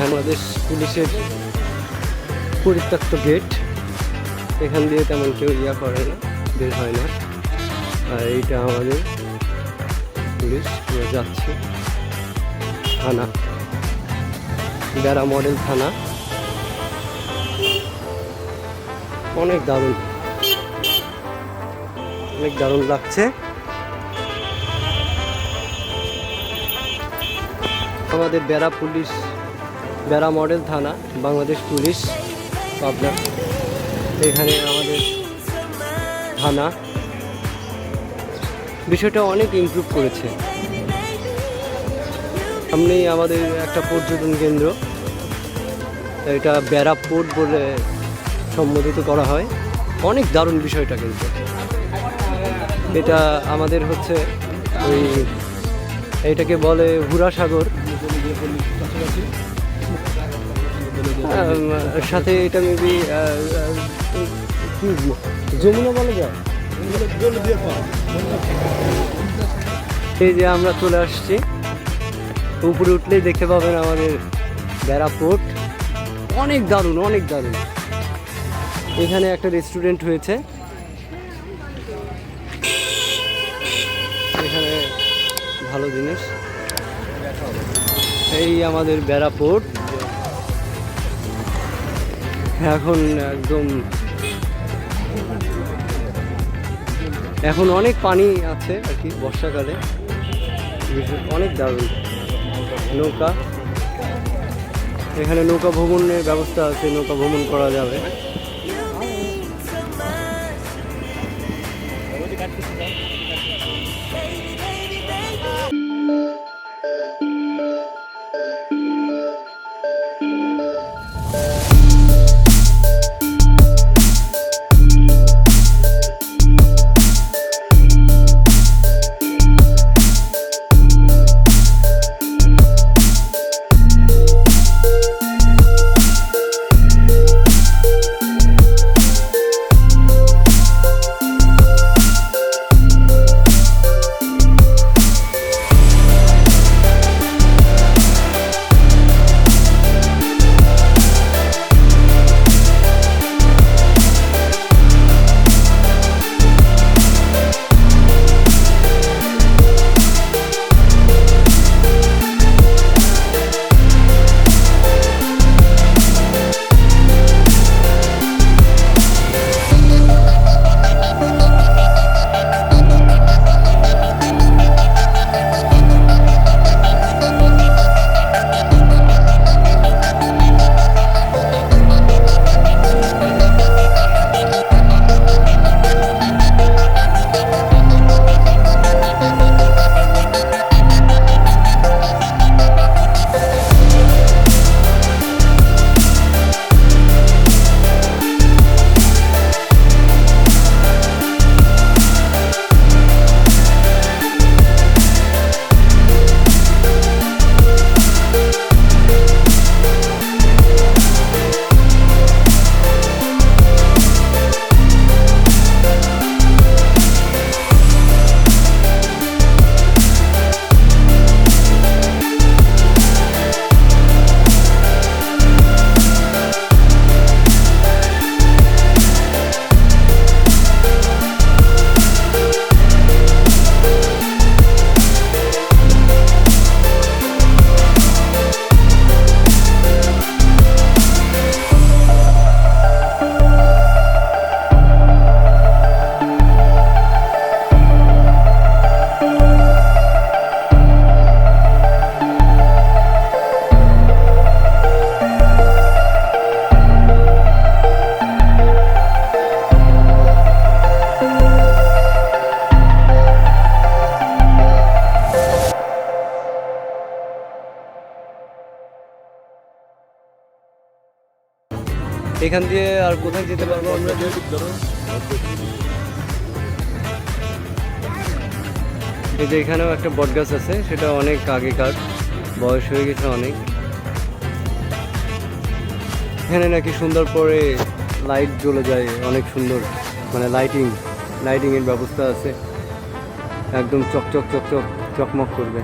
বাংলাদেশ পুলিশের পরিত্যক্ত গেট এখান দিয়ে তেমন কেউ ইয়া করে না, বের হয় না। আর এইটা আমাদের পুলিশ যাচ্ছে। থানা। বেড়া মডেল থানা। অনেক দারুণ। অনেক দারুণ লাগছে। আমাদের বেড়া পুলিশ বেড়া মডেল থানা বাংলাদেশ পুলিশ পাবনা। এখানে আমাদের থানা। বিষয়টা অনেক ইমপ্রুভ করেছে। সামনেই আমাদের একটা পর্যটন কেন্দ্র। এটা বেড়া পোর্ট বলে সম্বোধিত করা হয়। অনেক দারুণ বিষয়টা কিন্তু। এটা আমাদের হচ্ছে ওই এটাকে বলে হুরাসাগর। আম, সাথে এটা মেবি যমুনা বলা যায়? এই যে আমরা চলে আসছি। উপরে উঠলেই দেখতে পাবেন আমাদের পোর্ট অনেক দারুণ অনেক দারুণ। এখানে একটা রেস্টুরেন্ট হয়েছে। এখানে ভালো জিনিস। এই আমাদের পোর্ট এখন একদম এখন অনেক পানি আছে আর কি বর্ষাকালে। অনেক দারুণ নৌকা। এখানে নৌকা ভ্রমণের ব্যবস্থা আছে, নৌকা ভ্রমণ করা যাবে। এখান দিয়ে আর কোথায় যেতে পারব আমরা? এই যে এখানেও একটা বটগাছ আছে, সেটা অনেক আগেকার, বয়স হয়ে গেছে অনেক। এখানে নাকি সুন্দর পরে লাইট জ্বলে যায়, অনেক সুন্দর। মানে লাইটিং লাইটিং এর ব্যবস্থা আছে। একদম চকচক চকচক চকমক করবে।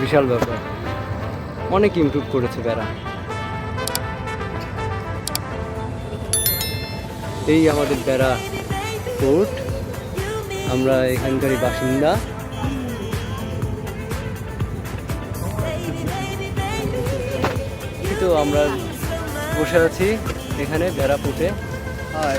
বিশাল ব্যাপার। অনেক ইমপ্রুভ করেছে বেড়া। এই আমাদের বেড়া কোর্ট আমরা এখানকারই বাসিন্দা। তো আমরা বসে আছি এখানে বেড়া পুঁতে আর